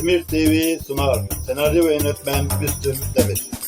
Demir TV sunar. Senaryo ve yönetmen Müslüm Demir.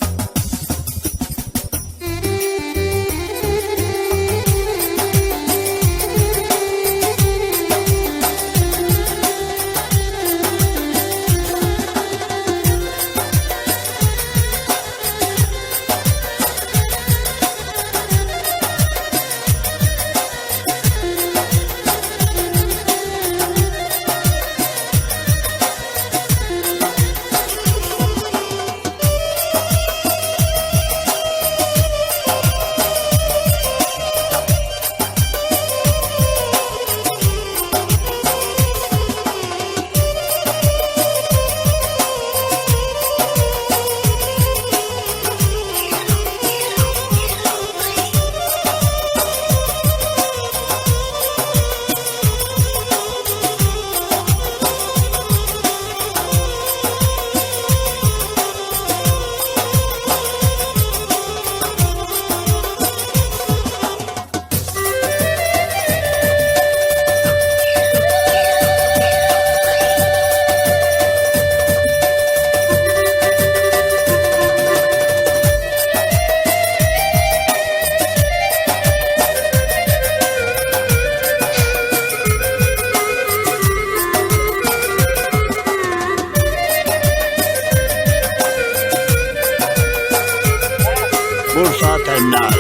Bursa Terminal.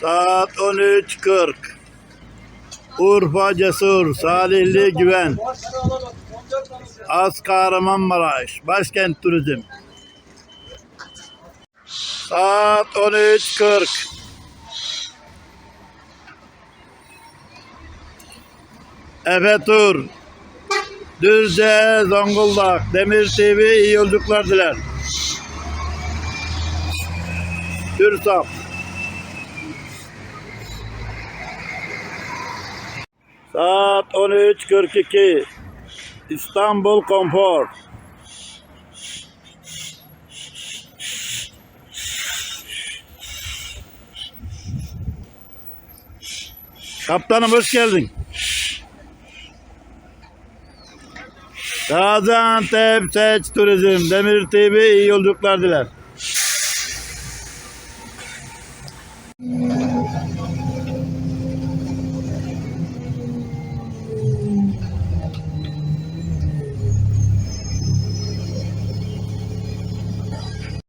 Saat 13.40. Urfa Cesur, Salihli Güven. Az Kahramanmaraş, Başkent Turizm. Saat 13.40. Efe Tur, Düzce, Zonguldak, Demir TV iyi yolculuklar diler. Dürsap. Saat 13.42. İstanbul Konfor. Kaptanım hoş geldin. Gaziantep Seç Turizm, Demir TV iyi yolculuklar diler. Yeah.